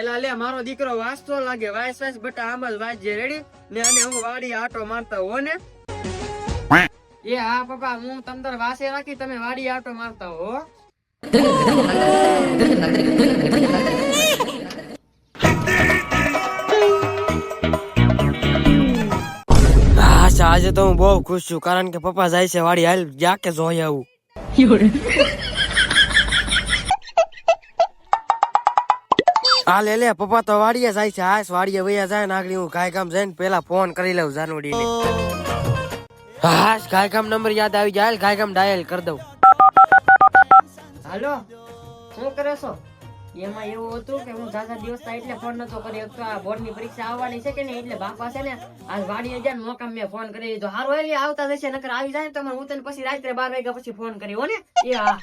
એલા લે મારો દીકરો વાસતો લાગે વાસ વાસ બટા આમ જ વાજે રેડી. ને અને હું વાડી આટો મારતા હો ને? એ હા પપ્પા હું તમતર વાસે રાખી તમે વાડી આટો મારતા હો. આજે તો હું બહુ ખુશ છું કારણ કે પપ્પા જાય છે વાડી હાલ જ્યાં કે જોઈ આવું. હા લે લે, પપ્પા તો વાડીએ જાય છે હાસ વાડીએ વૈયા જાય ને આગળ હું કાંઈ કામ જઈને પેલા ફોન કરી લઉં જાનુડી હાસ કાંઈ કામ નંબર યાદ આવી જાય કાંઈ કામ ડાયલ કરી દઉં. હાલો, શું કરે છો? એમાં એવું હતું કે હું દાદા દિવસ થાય એટલે ફોન નતો કરી તો આ બોર્ડની પરીક્ષા આવવાની છે કે નહીં એટલે બાપા છે ને આજ વાડીએ જાય મોકામ મેં ફોન કરી દીધો હારો એટલે આવતા જશે, નકર આવી જાય તો હું તને પછી રાત્રે બાર વાગ્યા પછી ફોન કર્યો ને. એ હા.